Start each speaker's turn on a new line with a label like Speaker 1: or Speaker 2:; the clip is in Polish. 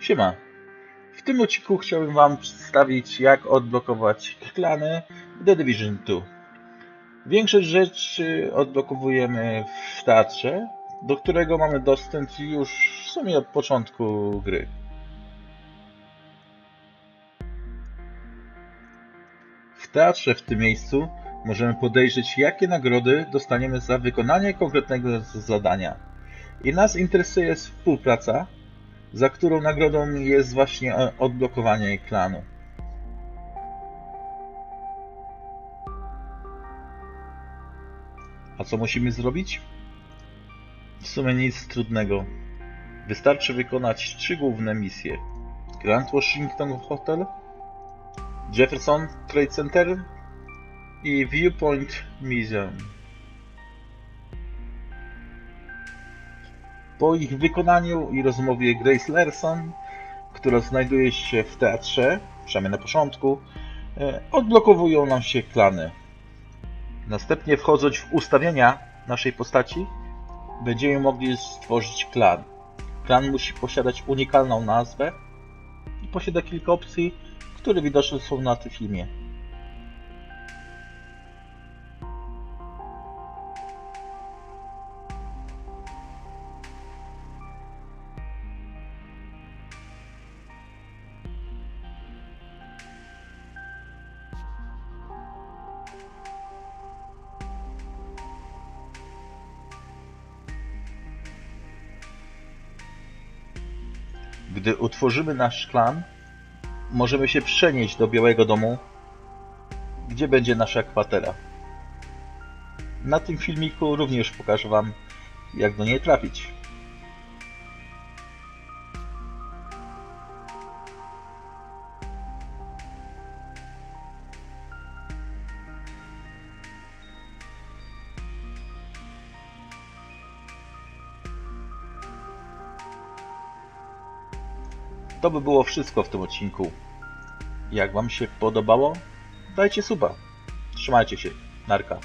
Speaker 1: Siema. W tym odcinku chciałbym Wam przedstawić, jak odblokować klany w The Division 2. Większość rzeczy odblokowujemy w teatrze, do którego mamy dostęp już w sumie od początku gry. W teatrze w tym miejscu możemy podejrzeć, jakie nagrody dostaniemy za wykonanie konkretnego zadania. I nas interesuje współpraca, za którą nagrodą jest właśnie odblokowanie klanu. A co musimy zrobić? W sumie nic trudnego. Wystarczy wykonać trzy główne misje. Grand Washington Hotel, Jefferson Trade Center i Viewpoint Museum. Po ich wykonaniu i rozmowie Grace Larson, która znajduje się w teatrze, przynajmniej na początku, e, odblokowują nam się klany. Następnie wchodząc w ustawienia naszej postaci, będziemy mogli stworzyć klan. Klan musi posiadać unikalną nazwę i posiada kilka opcji, które widoczne są na tym filmie. Gdy utworzymy nasz klan, możemy się przenieść do Białego Domu, gdzie będzie nasza kwatera. Na tym filmiku również pokażę Wam, jak do niej trafić. To by było wszystko w tym odcinku. Jak Wam się podobało, dajcie suba. Trzymajcie się. Narka.